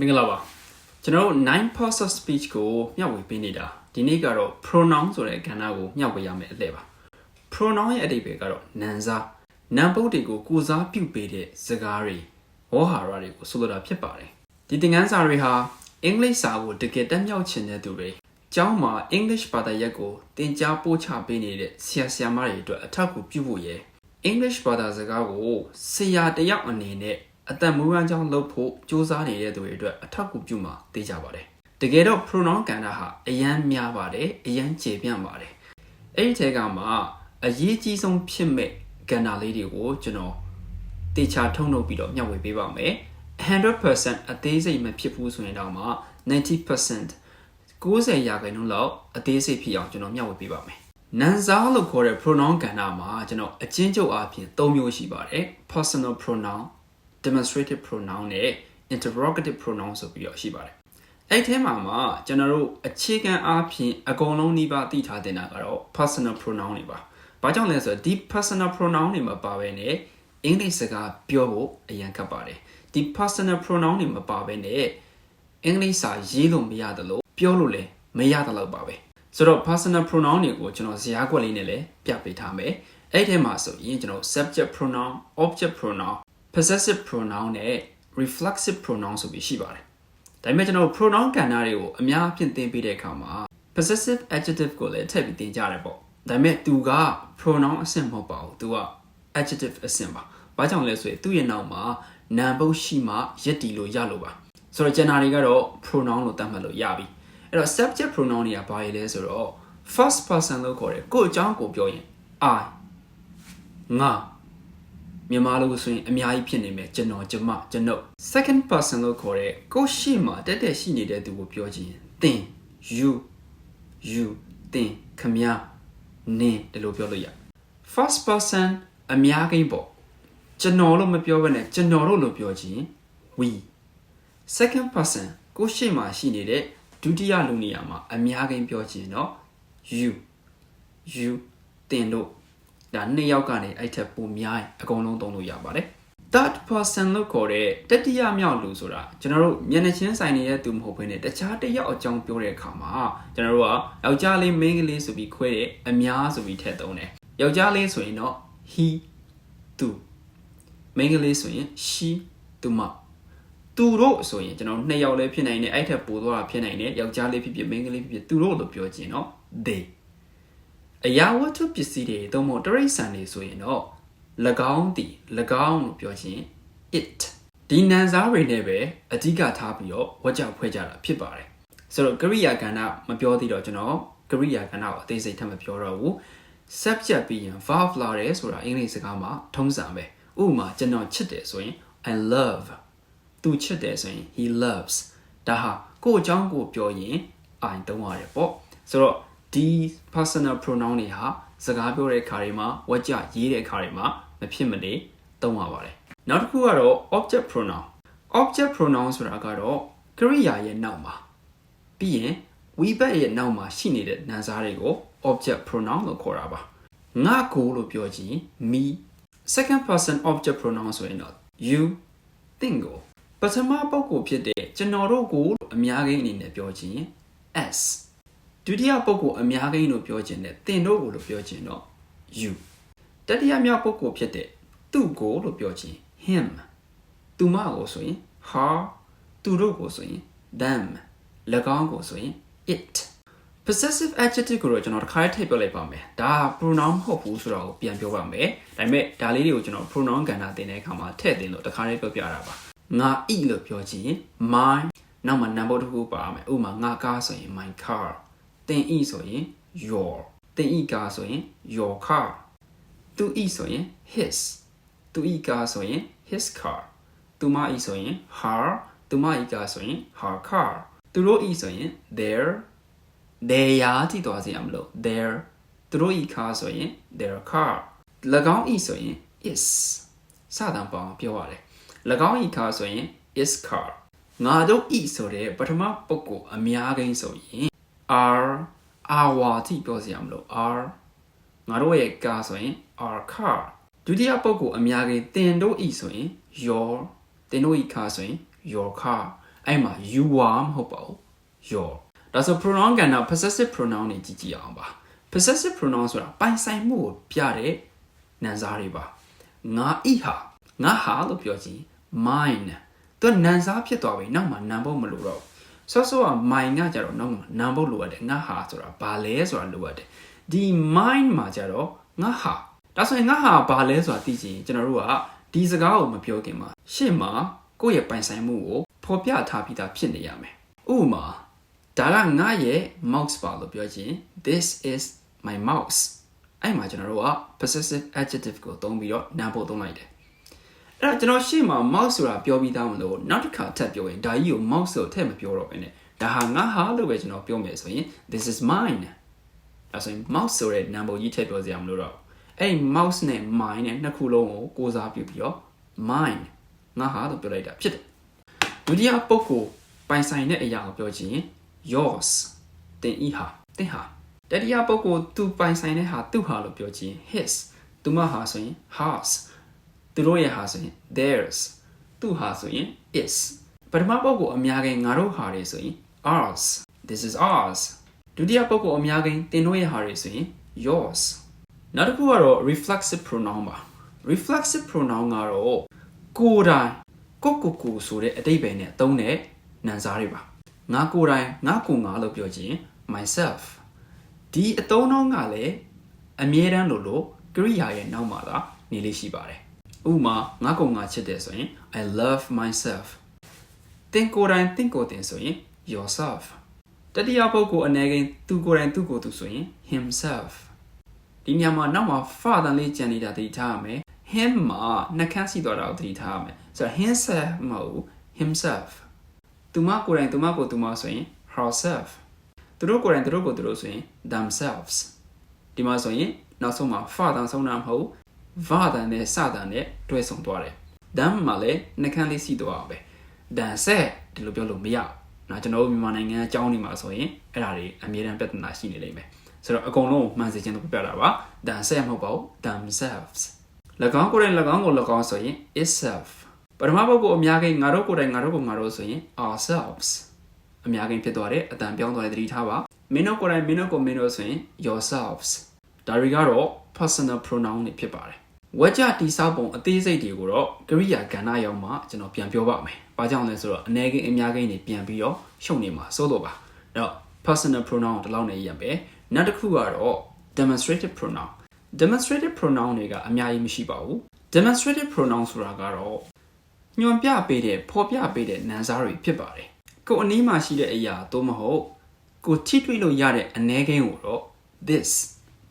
မင်္ဂလာပါကျွန်တော်တို့9 parts of speech ကိုမျှဝေပေးနေတာဒီနေ့ကတော့ pronoun ဆိုတဲ့ကဏ္ဍကိုမျှဝေရမယ်အလှည့်ပါ pronoun ရဲ့အဓိပ္ပာယ်ကတော့နာမ်စားနာမ်ပုတ်တွေကိုကိုယ်စားပြုပေးတဲ့စကားတွေဝေါ်ဟာရတွေကိုဆိုလိုတာဖြစ်ပါတယ်ဒီသင်ခန်းစာတွေဟာအင်္ဂလိပ်စာကိုတကယ်တက်မြောက်ချင်တဲ့သူတွေကျောင်းမှာ English ဘာသာရပ်ကိုသင်ကြားပို့ချပေးနေတဲ့ဆရာဆရာမတွေအတွက်အထောက်အကူပြုဖို့ရယ် English ဘာသာစကားကိုဆရာတစ်ယောက်အနေနဲ့ အသက်မူရန်ကြောင်းလုပ်ဖို့စူးစမ်းနေတဲ့သူတွေအတွက်အထောက်အကူပြုမှာသိကြပါတယ်။တကယ်တော့ pronoun ကဏ္ဍဟာအယမ်းများပါတယ်အယမ်းကျေပြန့်ပါတယ်။အဲ့ဒီထဲကမှအရေးကြီးဆုံးဖြစ်မဲ့ကဏ္ဍလေးတွေကိုကျွန်တော်တေချာထုံးထုတ်ပြီးတော့မျှဝေပေးပါမယ်။100%အသေးစိတ်မဖြစ်ဘူးဆိုရင်တော့မှ90% 90ရာခိုင်နှုန်းလောက်အသေးစိတ်ဖြစ်အောင်ကျွန်တော်မျှဝေပေးပါမယ်။နန်ဇာလို့ခေါ်တဲ့ pronoun ကဏ္ဍမှာကျွန်တော်အချင်းချုပ်အားဖြင့်၃မျိုးရှိပါတယ်။ personal pronoun demonstrative pronoun နဲ့ interrogative pronoun ဆိုပြီးတော့ရှိပါတယ်။အဲ့ဒီထဲမှာမှာကျွန်တော်တို့အခြေခံအားဖြင့်အကုန်လုံးနှိပါသိထားတဲ့နာကတော့ personal pronoun တွေပါ။ဘာကြောင့်လဲဆိုတော့ဒီ personal pronoun တွေမှာပါပဲနဲ့အင်္ဂလိပ်စကားပြောဖို့အရင်ကပ်ပါတယ်။ဒီ personal pronoun တွေမပါပဲနဲ့အင်္ဂလိပ်စာရေးလို့မရတယ်လို့ပြောလို့လည်းမရတဲ့လောက်ပါပဲ။ဆိုတော့ personal pronoun တွေကိုကျွန်တော်ဇယားကွက်လေးနဲ့လည်းပြပေးထားမယ်။အဲ့ဒီထဲမှာဆိုရင်ကျွန်တော် subject pronoun, object pronoun, possessive pronoun နဲ့ reflexive pronoun ဆိုပြီးရှိပါတယ်။ဒါပေမဲ့ကျွန်တော် pronoun ကဏ္ဍတွေကိုအများအပြားသင်ပေးတဲ့အခါမှာ possessive adjective ကိုလည်းထည့်ပြီးသင်ကြရတယ်ပေါ့။ဒါပေမဲ့သူက pronoun အဆင့်မဟုတ်ပါဘူး။သူက adjective အဆင့်ပါ။ဘာကြောင့်လဲဆိုရင်သူ့ရဲ့နောက်မှာနာမ်ပုတ်ရှိမှရက်တီလို့ရလို့ပါ။ဆိုတော့ gender တွေကတော့ pronoun လို့သတ်မှတ်လို့ရပြီ။အဲ့တော့ subject pronoun တွေကဘာတွေလဲဆိုတော့ first person လို့ခေါ်တယ်ကိုယ့်အကြောင်းကိုပြောရင် I ငါ မြန်မာလိုဆိုရင်အများကြီးဖြစ်နေမယ်ကျွန်တော်ကျမကျွန်ုပ် second person လို့ခေါ်တဲ့ကိုယ့်ရှိမှတက်တက်ရှိနေတဲ့သူကိုပြောခြင်းသင် you you သင်ခမရနင်ဒီလိုပြောလို့ရ first person အများကြီးပေါ့ကျွန်တော်လို့မပြောဘဲနဲ့ကျွန်တော်တို့လို့ပြောခြင်း we second person ကိုယ့်ရှိမှရှိနေတဲ့ဒုတိယလူနေရာမှာအများကြီးပြောခြင်းเนาะ you you သင်တို့ ဒါနှစ်ယောက်ကနေအဲ့ထက်ပိုများရင်အကုန်လုံးသုံးလို့ရပါတယ် third person လို့ခေါ်တဲ့တတိယမြောက်လူဆိုတာကျွန်တော်တို့မျက်နှာချင်းဆိုင်နေတဲ့သူမဟုတ်ဘဲနဲ့တခြားတစ်ယောက်အကြောင်းပြောတဲ့အခါမှာကျွန်တော်တို့ကယောက်ျားလေးမိန်းကလေးဆိုပြီးခွဲတယ်အများဆိုပြီးထည့်သုံးတယ်ယောက်ျားလေးဆိုရင်တော့ he သူမိန်းကလေးဆိုရင် she သူမသူတို့ဆိုရင်ကျွန်တော်နှစ်ယောက်လည်းဖြစ်နိုင်တယ်အဲ့ထက်ပိုသွားတာဖြစ်နိုင်တယ်ယောက်ျားလေးဖြစ်ဖြစ်မိန်းကလေးဖြစ်ဖြစ်သူတို့လို့ပြောခြင်းเนาะ they အရာဝတ္ထုပစ္စည်းတွေသုံးဖို့တရိษံတွေဆိုရင်တော့၎င်းသည်၎င်းလို့ပြောခြင်း it ဒီနန်စားတွေနဲ့ပဲအဓိကထားပြီးတော့ဝါကြောက်ဖွဲ့ကြတာဖြစ်ပါတယ်ဆိုတော့ကရိယာကဏ္ဍမပြောသေးတော့ကျွန်တော်ကရိယာကဏ္ဍကိုအသေးစိတ်ထပ်မပြောတော့ဘူး subject ပြီးရင် verb လာတယ်ဆိုတာအင်္ဂလိပ်စကားမှာထုံးစံပဲဥပမာကျွန်တော်ချစ်တယ်ဆိုရင် I love သူချစ်တယ်ဆိုရင် he loves ဒါဟာကိုယ့်အကြောင်းကိုပြောရင် I သုံးရတယ်ပေါ့ဆိုတော့ ဒီ personal pronoun တွေဟာစကားပြောတဲ့အခါတွေမှာဝကြရေးတဲ့အခါတွေမှာမဖြစ်မနေသုံးရပါတယ်နောက်တစ်ခုကတော့ object pronoun object pronoun ဆိုတာကတော့ကရိယာရဲ့နောက်မှာပြီးရင် we ဘက်ရဲ့နောက်မှာရှိနေတဲ့နာမ်စားတွေကို object pronoun လို့ခေါ်တာပါငါကိုလို့ပြောခြင်း me second person object pronoun ဆိုရင်တော့ you သင်ကိုပထမပုဂ္ဂိုလ်ဖြစ်တဲ့ကျွန်တော်တို့ကိုအများကြီးအနေနဲ့ပြောခြင်း s ဒုတိယပုဂ္ဂိုလ်အများကြီးလို့ပြောခြင်းနဲ့သင်တို့ကိုလို့ပြောခြင်းတော့ you တတိယမြောက်ပုဂ္ဂိုလ်ဖြစ်တဲ့သူ့ကိုလို့ပြောခြင်း him သူမကိုဆိုရင် her သူတို့ကိုဆိုရင် them ၎င်းကိုဆိုရင် it possessive adjective ကိုတော့ကျွန်တော်တစ်ခါထည့်ပြောလိုက်ပါမယ်ဒါ pronoun မဟုတ်ဘူးဆိုတော့ပြန်ပြောပါမယ်ဒါပေမဲ့ဒါလေးတွေကိုကျွန်တော် pronoun ကဏ္ဍသင်တဲ့အခါမှာထည့်သင်လို့တစ်ခါလေးပြောပြတာပါငါ i လို့ပြောခြင်း my နောက်မှာ number တစ်ခုပါမယ်ဥပမာငါကားဆိုရင် my car တင်ဤဆိုရင် your တင်ဤကားဆိုရင် your car သူဤဆိုရင် his သူဤကားဆိုရင် his car သူမဤဆိုရင် her သူမဤကားဆိုရင် her car သူတို့ဤဆိုရင် their their ရာတိသွားစေရမလို့ their သူတို့ဤကားဆိုရင် their car ၎င်းဤဆိုရင် is စသံပေါင်းပြောရတယ်၎င်းဤကားဆိုရင် is car ငါတို့ဤဆိုတဲ့ပထမပုဂ္ဂိုလ်အများကြီးဆိုရင် are our တိပြောစရာမလို are ငါတို့ရဲ့ car ဆိုရင် our car ဒုတိယပုဂ္ဂိုလ်အများကြီးတင်တို့ဤဆိုရင် your တင်တို့ဤ car ဆိုရင် your car အဲ့မှာ you are မဟုတ်ပါဘူး your ဒါဆို pronoun ကဏ္ဍ possessive pronoun တွေကြည့်ကြည့်အောင်ပါ possessive pronoun ဆိုတာပိုင်ဆိုင်မှုကိုပြတဲ့နာမ်စားတွေပါငါဤဟာငါဟာလို့ပြောချင်း mine သူကနာမ်စားဖြစ်သွားပြီနောက်မှနာမ်ဖို့မလိုတော့ဘူး ဆော့ဆော့က mine ကကြတော့နောက်မှနာမ်ဖို့လိုရတယ်ငါဟာဆိုတာဘာလဲဆိုတာလိုရတယ်ဒီ mine မှာကြတော့ငါဟာဒါဆိုရင်ငါဟာဘာလဲဆိုတာသိချင်ကျွန်တော်တို့ကဒီစကားကိုမပြောခင်မှာရှေ့မှာကိုယ့်ရဲ့ပိုင်ဆိုင်မှုကိုဖော်ပြထားပြီးသားဖြစ်နေရမယ်ဥပမာဒါကငါရဲ့ mouse ပါလို့ပြောချင်း this is my mouse အဲ့မှာကျွန်တော်တို့က possessive adjective ကိုသုံးပြီးတော့နာမ်ဖို့သုံးလိုက်တယ် အဲ့တော့ကျွန်တော်ရှေ့မှာ mouse ဆိုတာပြောပြီးသားမလို့နောက်တစ်ခါထပ်ပြောရင်ဒါကြီးကို mouse ဆိုထည့်မပြောတော့ဘဲနဲ့ဒါဟာငါဟာလို့ပဲကျွန်တော်ပြောမယ်ဆိုရင် this is mine ဒါဆိုရင် mouse ဆိုတဲ့နံပါတ်ကြီးထည့်ပြောစရာမလိုတော့ဘူးအဲ့ဒီ mouse နဲ့ mine နဲ့နှစ်ခုလုံးကိုကိုးစားပြုပြီးတော့ mine ငါဟာလို့ပြောလိုက်တာဖြစ်တယ်ဒုတိယပုဂ္ဂိုလ်ပိုင်ဆိုင်တဲ့အရာကိုပြောချင်ရင် yours တင်ဤဟာတင်ဟာတတိယပုဂ္ဂိုလ်သူပိုင်ဆိုင်တဲ့ဟာသူ့ဟာလို့ပြောချင် his သူမဟာဆိုရင် hers သူတို့ရဲ့ဟာဆိုရင် theirs သူ့ဟာဆိုရင် is ပထမပုဂ္ဂိုလ်အများကြီးငါတို့ဟာတွေဆိုရင် ours this is ours ဒုတိယပုဂ္ဂိုလ်အများကြီးတင်တို့ရဲ့ဟာတွေဆိုရင် yours နောက်တစ်ခုကတော့ reflexive pronoun ပါ reflexive pronoun ကတော့ကိုယ်တိုင်ကိုကိုကိုဆိုတဲ့အတိတ်ပဲနဲ့သုံးတဲ့နံစားတွေပါငါကိုယ်တိုင်ငါကိုငါလို့ပြောခြင်း myself ဒီအသုံးနှုန်းကလည်းအမြဲတမ်းလို့လို့ကရိယာရဲ့နောက်မှာသာနေလေးရှိပါတယ် ဥပမာငါကိုငါချစ်တယ်ဆိုရင် I love myself တင်ကိုယ်တိုင်တင်ကိုယ်တင်ဆိုရင် yourself တတိယပုဂ္ဂိုလ်အနေနဲ့သူကိုယ်တိုင်သူကိုယ်သူဆိုရင် himself ဒီညမှာနောက်မှာ father လေးကြံနေတာသတိထားရမယ် him မှာနှကန်းစီသွားတာကိုသတိထားရမယ်ဆိုတော့ himself မဟုတ် himself သူမကိုယ်တိုင်သူမကိုယ်သူမဆိုရင် herself သူတို့ကိုယ်တိုင်သူတို့ကိုယ်သူတို့ဆိုရင် themselves ဒီမှာဆိုရင်နောက်ဆုံးမှာ father ဆုံးတာမဟုတ် father နဲ့ father နဲ့တွဲဆုံသွားတယ် them မှာလည်းနှကန်းလေးစီသွားအောင်ပဲ themselves ဒီလိုပြောလို့မရဘူး။နော်ကျွန်တော်တို့မြန်မာနိုင်ငံအကြောင်းတွေမှာဆိုရင်အဲ့ဒါတွေအမြဲတမ်းပြဿနာရှိနေလိမ့်မယ်။ဆိုတော့အကုန်လုံးမှန်စေခြင်းလို့ပြတာပါ။ themselves မဟုတ်ပါဘူး themselves ။၎င်းကိုယ်တိုင်၎င်းကို၎င်းဆိုရင် itself ။ပထမပုဂ္ဂိုလ်အများကြီးငါတို့ကိုယ်တိုင်ငါတို့ကိုငါတို့ဆိုရင် ourselves ။အများကြီးဖြစ်သွားတယ်အတန်ပြောင်းသွားတယ်သတိထားပါ။မင်းတို့ကိုယ်တိုင်မင်းတို့ကိုမင်းတို့ဆိုရင် yourselves ။ဒါတွေကတော့ personal pronoun တွေဖြစ်ပါတယ်။ ဝကြတိစောက်ပုံအသေးစိတ်တွေကိုတော့ကရိယာကဏ္ဍရောက်မှကျွန်တော်ပြန်ပြောပါမယ်။ဘာကြောင့်လဲဆိုတော့အနေကိန်းအများကိန်းတွေပြန်ပြီးတော့ရှုံနေမှာစိုးလို့ပါ။အဲ့တော့ personal pronoun တလောက်နေရပဲ။နောက်တစ်ခုကတော့ demonstrative pronoun demonstrative pronoun တွေကအများကြီးမရှိပါဘူး demonstrative pronoun ဆိုတာကတော့ညွန်ပြပေးတဲ့ဖော်ပြပေးတဲ့နာမ်စားတွေဖြစ်ပါတယ်ကိုယ်အနည်းမှရှိတဲ့အရာသို့မဟုတ်ကိုထိတွေ့လို့ရတဲ့အနေကိန်းကိုတော့ this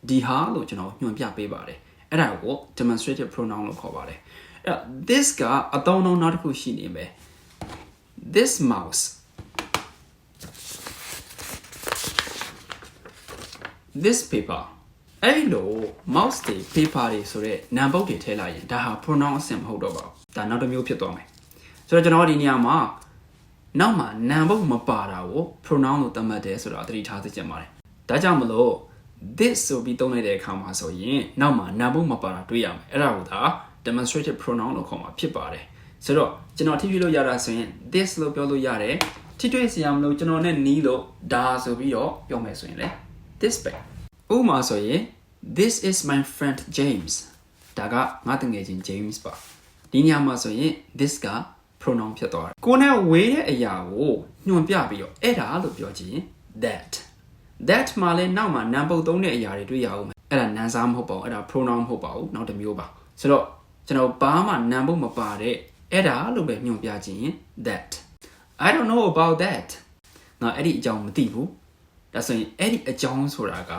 ဒီဟာလို့ကျွန်တော်ညွှန်ပြပေးပါတယ် အဲ့ဒါကို demonstrative pronoun လို့ခေါ်ပါတယ်အဲ့တော့ this ကအသုံးအနှုန်းနောက်တစ်ခုရှိနေမယ် this mouse this paper အဲ့လို mouse တွေ paper တွေဆိုတော့နံပုတ်တွေထည့်လိုက်ရင်ဒါဟာ pronoun အဆင့်မဟုတ်တော့ပါဘူးဒါနောက်တစ်မျိုးဖြစ်သွားမယ်ဆိုတော့ကျွန်တော်ဒီနေရာမှာနောက်မှာနံပုတ်မပါတာကို pronoun လို့သတ်မှတ်တယ်ဆိုတော့သတိထားသိချင်ပါတယ်ဒါကြောင့်မလို့ this ဆိုပြီးသုံးလိုက်တဲ့အခါမှာဆိုရင်နောက်မှာနံပုတ်မပါတာတွေ့ရမယ်အဲ့ဒါကိုဒါ demonstrative pronoun လို့ခေါ်မှာဖြစ်ပါတယ်ဆိုတော့ကျွန်တော်ထိပြလို့ရတာဆိုရင် this လို့ပြောလို့ရတယ်ထိတွေ့စရာမလို့ကျွန်တော်နဲ့နီးလို့ဒါဆိုပြီးတော့ပြောမယ်ဆိုရင်လေ this ပဲဥပမာဆိုရင် this is my friend James ဒါကငါတငယ်ချင်း James ပါဒီညမှာဆိုရင် this က pronoun ဖြစ်သွားတယ်ကိုနဲ့ဝေးတဲ့အရာကိုညွှန်ပြပြီးတော့အဲ့ဒါလို့ပြောချင် that that မှာလည်းနောက်မှာနံပုတ်သုံးတဲ့အရာတွေတွေ့ရအောင်အဲ့ဒါနန်းစားမဟုတ်ပါဘူးအဲ့ဒါ pronoun မဟုတ်ပါဘူးနောက်တစ်မျိုးပါဆိုတော့ကျွန်တော်ဘာမှနံပုတ်မပါတဲ့အဲ့ဒါလို့ပဲညွှန်ပြချင် that I don't know about that ငါအဲ့ဒီအကြောင်းမသိဘူးဒါဆိုရင်အဲ့ဒီအကြောင်းဆိုတာက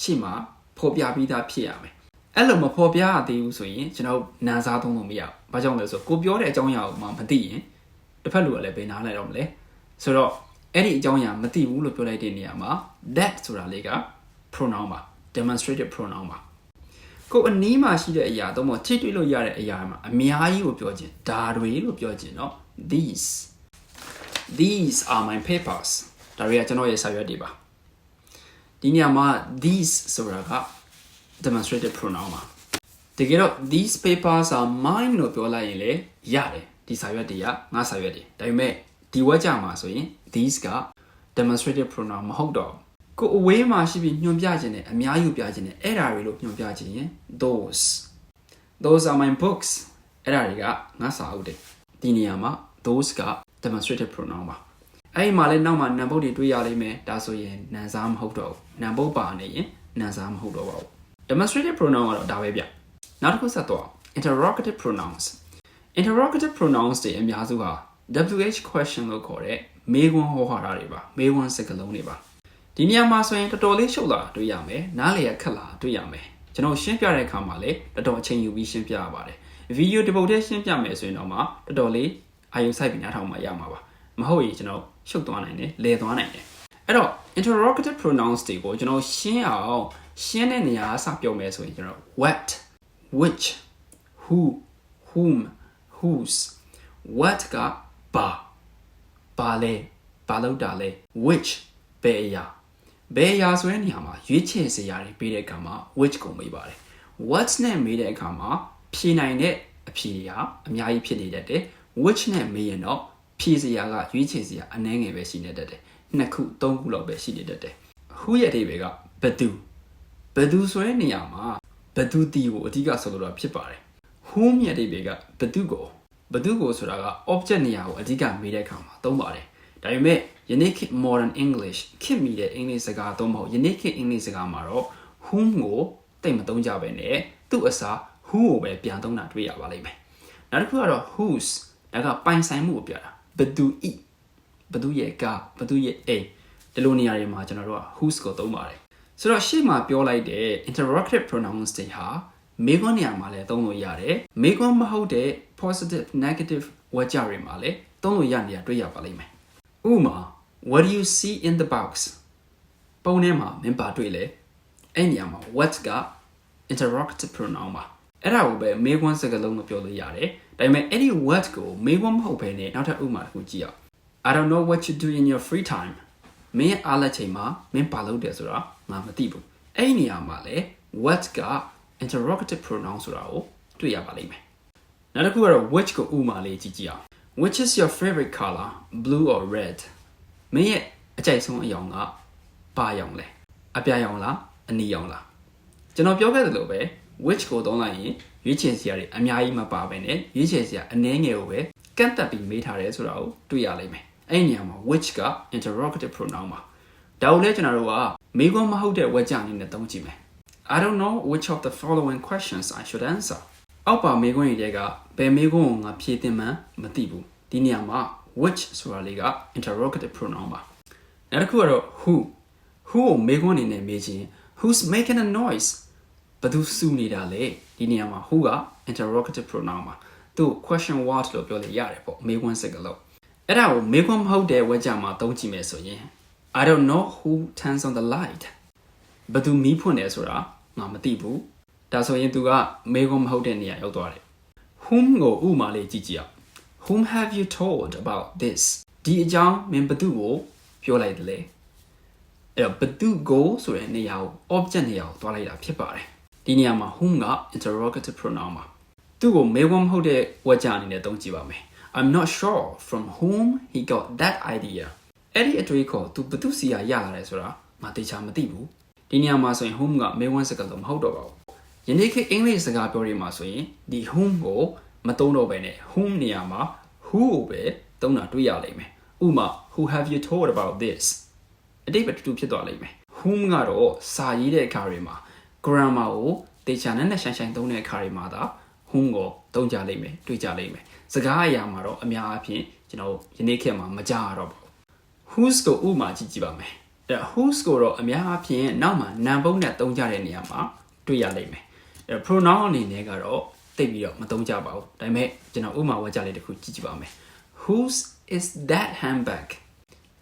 ရှေ့မှာဖော်ပြပြီးသားဖြစ်ရမယ်အဲ့လိုမဖော်ပြရသေးဘူးဆိုရင်ကျွန်တော်နန်းစားသုံးလို့မရဘူးဘာကြောင့်လဲဆိုကိုပြောတဲ့အကြောင်းအရာကိုမှမသိရင်တစ်ဖက်လူကလည်းဘယ်နားလဲတော့မလဲဆိုတော့ အဲ့ဒီအကြောင်းအရာမသိဘူးလို့ပြောလိုက်တဲ့နေရာမှာ that ဆိုတာလေးက pronoun ပါ demonstrative pronoun ပါကိုအနီးမှာရှိတဲ့အရာတော့မထိတွေ့လို့ရတဲ့အရာမှာအများကြီးကိုပြောခြင်းဒါတွေလို့ပြောခြင်းเนาะ these these are my papers ဒါတွေကကျွန်တော်ရဲ့စာရွက်တွေပါဒီနေရာမှာ these ဆိုတာက demonstrative pronoun ပါတကယ်တော့ these papers are mine လို့ပြောလိုက်ရင်လေရတယ်ဒီစာရွက်တွေကငါစာရွက်တွေဒါပေမဲ့ ဒီဝက်ကြမှာဆိုရင် these က demonstrative pronoun မဟုတ်တော့ဘူးကိုအဝေးမှာရှိပြီးညွှန်ပြခြင်းနဲ့အများယူပြခြင်းနဲ့အဲ့ဒါတွေလို့ညွှန်ပြခြင်းရင် those those are my books အဲ့ဒါတွေကငါစာအုပ်တွေဒီနေရာမှာ those က demonstrative pronoun ပါအဲ့ဒီမှာလည်းနောက်မှာနံပုတ်တွေတွေ့ရလိမ့်မယ်ဒါဆိုရင်နံစားမဟုတ်တော့ဘူးနံပုတ်ပါနေရင်နံစားမဟုတ်တော့ပါဘူး demonstrative pronoun ကတော့ဒါပဲဗျနောက်တစ်ခုဆက်တော့ interrogative pronouns interrogative pronouns တွေအများစုဟာ WH question လို့ခေါ်တဲ့မေးခွန်းဟောဟာတာတွေပါမေးခွန်းစကားလုံးတွေပါဒီနေရာမှာဆိုရင်တော်တော်လေးရှုပ်လာတွေ့ရမယ်နားလေရခက်လာတွေ့ရမယ်ကျွန်တော်ရှင်းပြတဲ့အခါမှာလည်းတော်တော်အချိန်ယူပြီးရှင်းပြရပါတယ်ဗီဒီယိုဒီပုတ်ထဲရှင်းပြမယ်ဆိုရင်တော့မှတော်တော်လေးအာရုံစိုက်ပြီးနားထောင်မှရမှာပါမဟုတ်ရင်ကျွန်တော်ရှုပ်သွားနိုင်တယ်လဲသွားနိုင်တယ်အဲ့တော့ interrogative pronouns တွေကိုကျွန်တော်ရှင်းအောင်ရှင်းတဲ့နေရာအစပြောမယ်ဆိုရင်ကျွန်တော် what which who whom whose what က ဘာဘာလဲဘာလို့တာလဲ which ဘယ်အရာဘယ်အရာဆိုတဲ့နေရာမှာရွေးချယ်စရာတွေပေးတဲ့အခါမှာ which ကိုမေးပါတယ် what နဲ့မေးတဲ့အခါမှာဖြေနိုင်တဲ့အဖြေတွေဟာအများကြီးဖြစ်နေတတ်တယ် which နဲ့မေးရင်တော့ဖြေစရာကရွေးချယ်စရာအနည်းငယ်ပဲရှိနေတတ်တယ်နှစ်ခုသုံးခုလောက်ပဲရှိနေတတ်တယ် who ရဲ့အဓိပ္ပာယ်ကဘယ်သူဘယ်သူဆိုတဲ့နေရာမှာဘယ်သူတီကိုအဓိကဆိုလိုတာဖြစ်ပါတယ် whom ရဲ့အဓိပ္ပာယ်ကဘယ်သူကို ဘယ်သူကိုဆိုတာက object နေရာကိုအဓိကမေးတဲ့အခါမှာသုံးပါတယ်ဒါပေမဲ့ယနေ့ခေတ် modern english ခေတ်မီတဲ့အင်္ဂလိပ်စကားသုံးမဟုတ်ယနေ့ခေတ်အင်္ဂလိပ်စကားမှာတော့ whom ကိုတိတ်မသုံးကြပဲနဲ့သူ့အစား who ကိုပဲပြန်သုံးတာတွေ့ရပါလိမ့်မယ်နောက်တစ်ခုကတော့ whose ဒါကပိုင်ဆိုင်မှုကိုပြတာဘယ်သူ i ဘယ်သူရဲ့ကဘယ်သူရဲ့ a ဒီလိုနေရာတွေမှာကျွန်တော်တို့က whose ကိုသုံးပါတယ်ဆိုတော့ရှေ့မှာပြောလိုက်တဲ့ interrogative pronouns တွေဟာ မေခွန်းနေရာမှာလည်းသုံးလို့ရတယ်မေခွန်းမဟုတ်တဲ့ positive negative ဝကြတွေမှာလည်းသုံးလို့ရနေရတွေ့ရပါလိမ့်မယ်ဥပမာ what do you see in the box ပုံထဲမှာမင်းပါတွေ့လေအဲ့နေရာမှာ what က interrogative pronoun ပါအဲ့ဒါကိုပဲမေခွန်းစကားလုံးလို့ပြောလို့ရတယ်ဒါပေမဲ့အဲ့ဒီ what ကိုမေခွန်းမဟုတ်ဘဲနဲ့နောက်ထပ်ဥပမာတစ်ခုကြည့်အောင် I don't know what you do in your free time မင်းအားလက်ချိန်မှာမင်းပါလုပ်တယ်ဆိုတော့ငါမသိဘူးအဲ့ဒီနေရာမှာလေ what က interrogative pronoun ဆိုတာကိုတွေ့ရပါလိမ့်မယ်နောက်တစ်ခုကတော့ which ကိုဥပမာလေးကြည့်ကြည့်အောင် which is your favorite color blue or red မင်းရဲ့အကြိုက်ဆုံးအရောင်ကဘာရောင်လဲအပြာရောင်လားအနီရောင်လားကျွန်တော်ပြောခဲ့သလိုပဲ which ကိုသုံးလိုက်ရင်ရွေးချယ်စရာတွေအများကြီးမပါဘဲနဲ့ရွေးချယ်စရာအနည်းငယ်ကိုပဲကန့်တက်ပြီးမေးထားတယ်ဆိုတာကိုတွေ့ရလိမ့်မယ်အဲ့ဒီနေရာမှာ which က interrogative pronoun ပါဒါကိုလည်းကျွန်တော်တို့ကမေးခွန်းမဟုတ်တဲ့ဝက်ကြအနေနဲ့သုံးကြည့်မယ် I don't know which of the following questions I should answer အောက်ပါမေးခွန်းတွေကဘယ်မေးခွန်းကိုငါဖြေသင့်မှန်းမသိဘူးဒီနေရာမှာ which ဆိုတာလေးက interrogative pronoun ပါနောက်တစ်ခုကတော့ who who ကိုမေးခွန်းအနေနဲ့မေးခြင်း who's making a noise ဘယ်သူစူနေတာလဲဒီနေရာမှာ who က interrogative pronoun ပါသူ့ question what လို့ပြောလို့ရတယ်ပေါ့မေးခွန်းစကားလုံးအဲ့ဒါကိုမေးခွန်းမဟုတ်တဲ့ဝက်ကြမှာသုံးကြည့်မယ်ဆိုရင် I don't know who turns on the light ဘယ်သူမီးဖွင့်တယ်ဆိုတာ ငါမသိဘူးဒါဆိုရင်သူကမေးခွန်းမဟုတ်တဲ့နေရာရောက်သွားတယ် whom ကိုဥမာလေးကြည့်ကြည့်အောင် whom have you told about this ဒီအကြောင်းမင်းဘသူကိုပြောလိုက်တယ်လေအဲ့တော့ဘသူကိုဆိုတဲ့နေရာကို object နေရာကိုသွားလိုက်တာဖြစ်ပါတယ်ဒီနေရာမှာ whom က interrogative pronoun ပါသူ့ကိုမေးခွန်းမဟုတ်တဲ့ဝက်ကြအနေနဲ့သုံးကြည့်ပါမယ် I'm not sure from whom he got that idea အဲ့ဒီအတွေးခေါ်သူဘသူစီရရလာတယ်ဆိုတာငါတေချာမသိဘူး ဒီနေရာမှာဆိုရင် whom ကမေးခွန်းစကားလုံးမဟုတ်တော့ပါဘူးယနေ့ခေတ်အင်္ဂလိပ်စကားပြောရမှာဆိုရင်ဒီ whom ကိုမသုံးတော့ဘဲနဲ့ whom နေရာမှာ who ကိုပဲသုံးတာတွေ့ရလိမ့်မယ်ဥမာ who have you told about this အတိတ်ပဲတူတူဖြစ်သွားလိမ့်မယ် whom ကတော့စာရေးတဲ့အခါတွေမှာ grammar ကိုတေချာနဲ့နဲ့ရှိုင်းရှိုင်းသုံးတဲ့အခါတွေမှာဒါ whom ကိုသုံးကြလိမ့်မယ်တွေ့ကြလိမ့်မယ်စကားအရာမှာတော့အများအားဖြင့်ကျွန်တော်ယနေ့ခေတ်မှာမကြရတော့ပါဘူး whose ကိုဥမာကြည့်ကြည့်ပါမယ် အဲ whose ကိုတော့အများအားဖြင့်နောက်မှာနံပုံးနဲ့သုံးကြတဲ့နေရာမှာတွေ့ရလိမ့်မယ်အဲ pronoun အနေနဲ့ကတော့သိပြီးတော့မသုံးကြပါဘူးဒါပေမဲ့ကျွန်တော်ဥမာဝတ်ကြလေးတစ်ခုကြည့်ကြည့်ပါမယ် whose is that handbag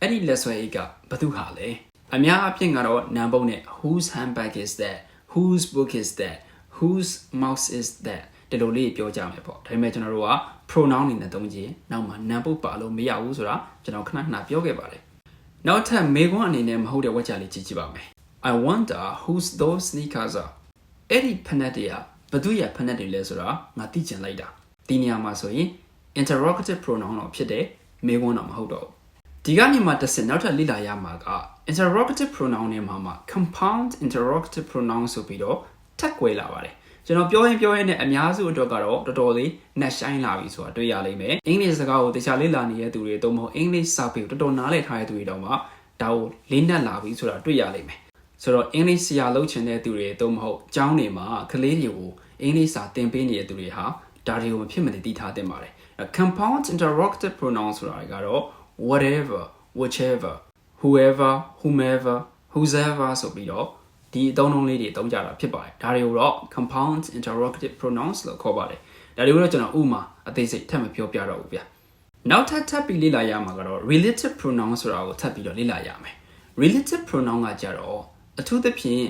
အဲ့ဒီလက်ဆွဲအိတ်ကဘသူဟာလဲအများအားဖြင့်ကတော့နံပုံးနဲ့ whose handbag is that whose book is that whose mouse is that ဒီလိုလေးပြောကြမယ်ပေါ့ဒါပေမဲ့ကျွန်တော်တို့က pronoun အနေနဲ့သုံးကြည့်နောက်မှာနံပုတ်ပါလို့မရဘူးဆိုတာကျွန်တော်ခဏခဏပြောခဲ့ပါတယ် နောက်ထပ်မေခွန်းအနေနဲ့မဟုတ်တဲ့ဝက်ကြလေးကြည့်ကြည့်ပါမယ် I wonder whose those sneakers are အဲ့ဒီဖက်နက်တွေကဘသူရဲ့ဖက်နက်တွေလဲဆိုတာငါသိချင်လိုက်တာဒီနေရာမှာဆိုရင် interrogative pronoun တော့ဖြစ်တယ်မေးခွန်းတော့မဟုတ်တော့ဘူးဒီကနေမှတစ်စက်နောက်ထပ်လေ့လာရမှာက interrogative pronoun နဲ့မှာမှာ compound interrogative pronoun ဆိုပြီးတော့ထပ်ကွဲလာပါတယ် ကျွန်တော်ပြောရင်ပြောရင်နဲ့အများစုအတွက်ကတော့တော်တော်လေးနှက်ဆိုင်လာပြီဆိုတာတွေ့ရလိမ့်မယ်အင်္ဂလိပ်စကားကိုတခြားလေ့လာနေတဲ့သူတွေတော့မဟုတ်အင်္ဂလိပ်စာပေကိုတော်တော်နားလည်ထားတဲ့သူတွေတော့မှဒါကိုလေးနက်လာပြီဆိုတာတွေ့ရလိမ့်မယ်ဆိုတော့အင်္ဂလိပ်ဆရာလုပ်ချင်တဲ့သူတွေတော့မဟုတ်အကြောင်းတွေမှာကလေးတွေကိုအင်္ဂလိပ်စာသင်ပေးနေတဲ့သူတွေဟာဒါတွေကိုမဖြစ်မနေသိထားသင့်ပါတယ် compound interrogative pronoun ဆိုတာတွေကတော့ whatever whichever whoever whomever whoever ဆိုပြီးတော့ ဒီအသုံးအနှုန်းလေးတွေသုံးကြတာဖြစ်ပါတယ်ဒါတွေကိုတော့ compound interrogative pronouns လို့ခေါ်ပါတယ်ဒါတွေကိုတော့ကျွန်တော်ဥမာအသေးစိတ်ထပ်မပြောပြတော့ဘူးဗျနောက်ထပ်ထပ်ပြီးလေ့လာရမှာကတော့ relative pronoun ဆိုတာကိုထပ်ပြီးတော့လေ့လာရမယ် relative pronoun ကကြတော့အထူးသဖြင့်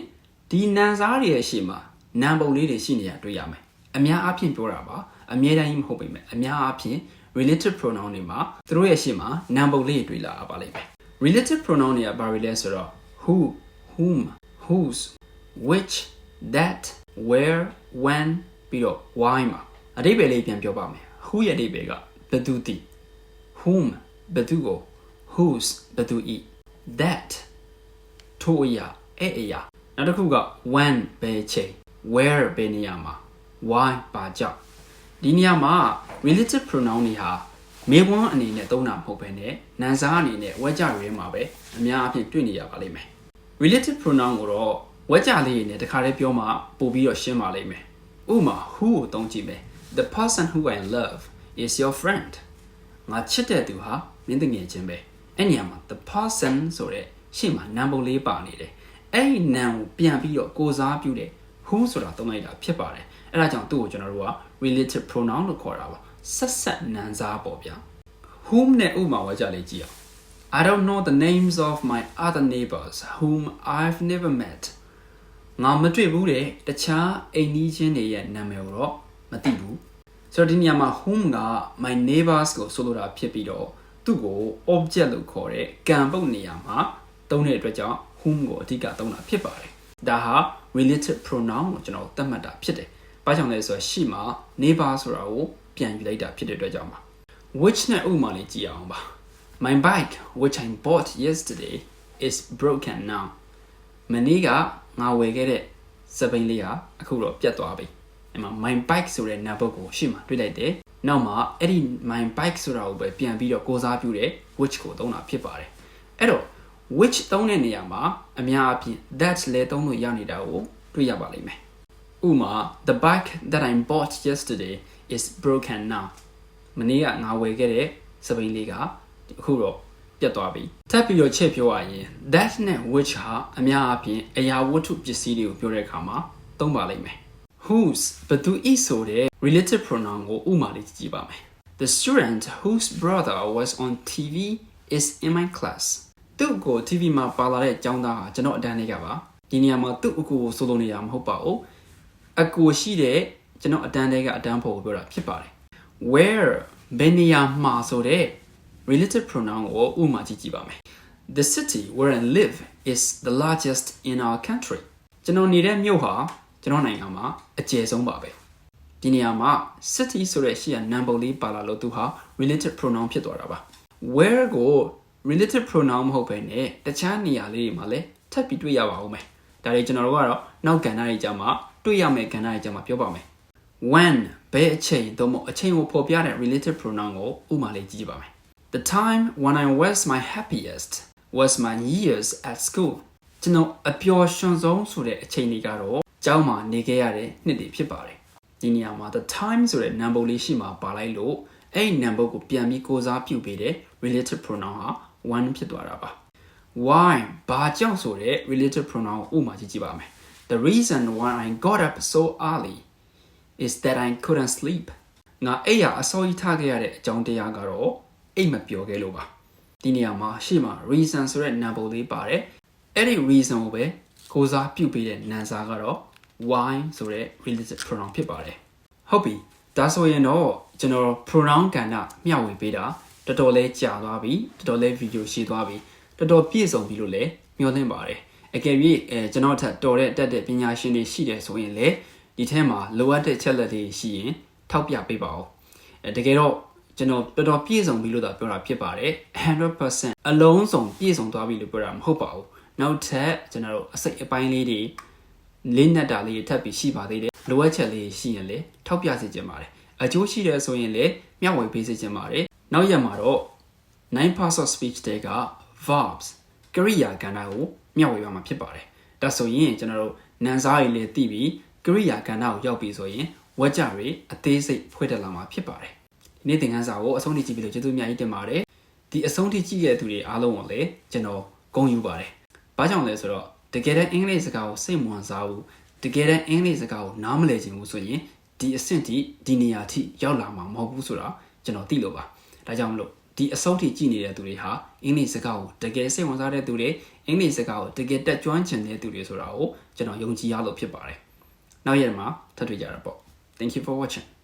ဒီနာမ်စားတွေရဲ့ရှေ့မှာနာမ်ပုံလေးတွေရှိနေရတွေ့ရမယ်အများအားဖြင့်ပြောတာပါအမြဲတမ်းကြီးမဟုတ်ပေမဲ့အများအားဖြင့် relative pronoun တွေမှာသူတို့ရဲ့ရှေ့မှာနာမ်ပုံလေးတွေတွေ့လာပါလိမ့်မယ် relative pronoun တွေကဘာတွေလဲဆိုတော့ who whom whose which that where when ပြီးတော့ why မှာအဓိပ္ပာယ်လေးပြန်ပြောပါမယ် who ရဲ့အဓိပ္ပာယ်ကဘယ်သူတည် whom ဘယ်သူကို whose ဘယ်သူဤ that ထိုအရာအဲ့အရာနောက်တစ်ခုက when ဘယ်ချိန် where ဘယ်နေရာမှာ why ဘာကြောင့်ဒီနေရာမှာ relative pronoun တွေဟာမေခွန်းအနေနဲ့သုံးတာမဟုတ်ဘဲနဲ့နာမ်စားအနေနဲ့ဝဲကြရဲမှာပဲအများအပြားတွေ့နေရပါလိမ့်မယ် relative pronoun ကိုတော့ဝဲကြလေးနဲ့တခါတည်းပြောမှပို့ပြီးတော့ရှင်းပါလိမ့်မယ်ဥပမာ who ကိုသုံးကြည့်မယ် the person who i love is your friend ငါချစ်တဲ့သူဟာမင်းတငယ်ချင်းပဲအဲ့နေရာမှာ the person ဆိုတဲ့ရှေ့မှာနံပါတ်လေးပါနေတယ်အဲ့ဒီနံကိုပြန်ပြီးတော့ကိုစားပြုတဲ့ who ဆိုတာသုံးလိုက်တာဖြစ်ပါတယ်အဲ့ဒါကြောင့်သူ့ကိုကျွန်တော်တို့က relative pronoun လို့ခေါ်တာပါဆက်ဆက်နံစားပေါ့ဗျာ whom နဲ့ဥပမာဝါကြလေးကြည့်အောင် I don't know the names of my other neighbors whom I've never met ငါမတွေ့ဘူးတဲ့တခြားအိမ်နီးချင်းတွေရဲ့နာမည်ကိုတော့မသိဘူးဆိုတော့ဒီနေရာမှာ whom က my neighbors ကိုဆိုလိုတာဖြစ်ပြီးတော့သူ့ကို object လို့ခေါ်တဲ့ကံပုတ်နေရာမှာသုံးတဲ့အတွက်ကြောင့် whom ကိုအဓိကသုံးတာဖြစ်ပါတယ်ဒါဟာ relative pronoun ကိုကျွန်တော်သတ်မှတ်တာဖြစ်တယ်ဘာကြောင့်လဲဆိုတော့ရှေ့မှာ neighbor ဆိုတာကိုပြန်ယူလိုက်တာဖြစ်တဲ့အတွက်ကြောင့်ပါ which နဲ့ဥပမာလေးကြည့်အောင်ပါ My bike which I bought yesterday is broken now မနေ့ကငါဝယ်ခဲ့တဲ့စပိန်လေးဟာအခုတော့ပြတ်သွားပြီအဲ့မှာ my bike ဆိုတဲ့ number ကိုရှေ့မှာတွေ့လိုက်တယ်နောက်မှာအဲ့ဒီ my bike ဆိုတာကိုပဲပြန်ပြီးတော့ကိုးစားပြုတဲ့ which ကိုသုံးတာဖြစ်ပါတယ်အဲ့တော့ which သုံးတဲ့နေရာမှာအများအပြား that လဲသုံးလို့ရနေတာကိုတွေ့ရပါလိမ့်မယ်ဥပမာ the bike that I bought yesterday is broken now မနေ့ကငါဝယ်ခဲ့တဲ့စပိန်လေးက အခုတော့ပြတ်သွားပြီထပ်ပြီးတော့ချက်ပြောရရင် that နဲ့ which ဟာအများအပြားအရာဝတ္ထုပစ္စည်းတွေကိုပြောတဲ့အခါမှာသုံးပါလိမ့်မယ် whose ဘသူ is ဆိုတဲ့ relative pronoun ကိုဥမာလေးကြည့်ပါမယ် The student whose brother was on TV is in my class သူ့ကို TV မှာပါလာတဲ့ကျောင်းသားဟာကျွန်တော်အတန်းလေးကပါဒီနေရာမှာသူ့အကူကိုဆိုလိုနေတာမဟုတ်ပါဘူးအကူရှိတဲ့ကျွန်တော်အတန်းလေးကအတန်းဖို့ကိုပြောတာဖြစ်ပါတယ် where ဘယ်နေရာမှာဆိုတဲ့ relative pronoun ကိုဥမာကြည့်ကြည့်ပါမယ် The city where I live is the largest in our country ကျွန်တော်နေတဲ့မြို့ဟာကျွန်တော်နိုင်ငံမှာအကျယ်ဆုံးပါပဲဒီနေရာမှာ city ဆိုတဲ့ရှေ့က number လေးပါလာလို့သူဟာ relative pronoun ဖြစ်သွားတာပါ where ကို relative pronoun မဟုတ်ဘဲနဲ့တခြားနေရာလေးတွေမှာလည်းထပ်ပြီးတွေ့ရပါဦးမယ်ဒါတွေကျွန်တော်တို့ကတော့နောက်ကဏ္ဍတွေကြမှာတွေ့ရမယ့်ကဏ္ဍတွေကြမှာပြောပါမယ် when ဘယ်အချိန်သို့မဟုတ်အချိန်ကိုဖော်ပြတဲ့ relative pronoun ကိုဥမာလေးကြည့်ပါမယ် The time when I was my happiest was my years at school ကျွန်တော်အပျော်ရွှင်ဆုံးဆိုတဲ့အချိန်တွေကတော့ကျောင်းမှာနေခဲ့ရတဲ့နှစ်တွေဖြစ်ပါတယ်ဒီနေရာမှာ the time ဆိုတဲ့ number လေးရှိမှပါလိုက်လို့အဲ့ဒီ number ကိုပြန်ပြီးကိုးစားပြုပေးတဲ့ relative pronoun ဟာ one ဖြစ်သွားတာပါ why ဘာကြောင့်ဆိုတဲ့ relative pronoun ကိုဥပမာကြည့်ကြည့်ပါမယ် The reason why I got up so early is that I couldn't sleep ငါအဲ့ရအစောကြီးထားခဲ့ရတဲ့အကြောင်းတရားကတော့ အိတ်မပျော်ခဲ့လို့ပါဒီနေရာမှာရှေ့မှာ reason ဆိုတဲ့ number လေးပါတယ်အဲ့ဒီ reason ကိုပဲကိုးစားပြုပေးတဲ့နာမ်စာကတော့ why ဆိုတဲ့ relative pronoun ဖြစ်ပါတယ်ဟုတ်ပြီဒါဆိုရင်တော့ကျွန်တော် pronoun ကဏ္ဍမျှဝေပေးတာတော်တော်လေးကြာသွားပြီတော်တော်လေး video ရှည်သွားပြီတော်တော်ပြည့်စုံပြီလို့လည်းမျှော်လင့်ပါတယ်အကယ်၍အဲကျွန်တော်ထက်တော်တဲ့တက်တဲ့ပညာရှင်တွေရှိတယ်ဆိုရင်လည်းဒီထဲမှာလိုအပ်တဲ့ချက်လက်တွေရှိရင်ထောက်ပြပေးပါဦးအဲတကယ်တော့ ကျွန်တော်တော်တော်ပြည့်စုံပြီလို့သာပြောတာဖြစ်ပါတယ်100%အလုံးစုံပြည့်စုံသွားပြီလို့ပြောတာမဟုတ်ပါဘူးနောက်ထပ်ကျွန်တော်တို့အစိတ်အပိုင်းလေးတွေလေးနက်တာလေးတွေထပ်ပြီးရှိပါသေးတယ်လိုအပ်ချက်လေးရှိရင်လေထောက်ပြစေချင်ပါတယ်အကျိုးရှိတယ်ဆိုရင်လေမျှဝေပေးစေချင်ပါတယ်နောက်ရက်မှာတော့9 parts of speech တွေက verbs ကရိယာကဏ္ဍကိုမျှဝေရမှာဖြစ်ပါတယ်ဒါဆိုရင်ကျွန်တော်တို့နန်စားတွေလည်းသိပြီးကရိယာကဏ္ဍကိုရောက်ပြီဆိုရင်ဝါကြတွေအသေးစိတ်ဖွဲ့တက်လာမှာဖြစ်ပါတယ်ဒီ နေ့သင်ခန်းစာကိုအဆုံးထိကြည့်ပြီးလို့ကျေးဇူးအများကြီးတင်ပါတယ်ဒီအဆုံးထိကြည့်ရတဲ့သူတွေအားလုံးကိုလည်းကျွန်တော်ဂုဏ်ယူပါတယ်ဘာကြောင့်လဲဆိုတော့တကယ်တမ်းအင်္ဂလိပ်စကားကိုစိတ်ဝင်စားဘူးတကယ်တမ်းအင်္ဂလိပ်စကားကိုနားမလည်ချင်ဘူးဆိုရင်ဒီအဆင့်ထိဒီနေရာထိရောက်လာမှာမဟုတ်ဘူးဆိုတာကျွန်တော်သိလို့ပါဒါကြောင့်မလို့ဒီအဆုံးထိကြည့်နေတဲ့သူတွေဟာအင်္ဂလိပ်စကားကိုတကယ်စိတ်ဝင်စားတဲ့သူတွေအင်္ဂလိပ်စကားကိုတကယ်တက်ကြွချင်တဲ့သူတွေဆိုတာကိုကျွန်တော်ယုံကြည်ရလို့ဖြစ်ပါတယ်နောက်ရက်မှာထပ်တွေ့ကြတာပေါ့ Thank you for watching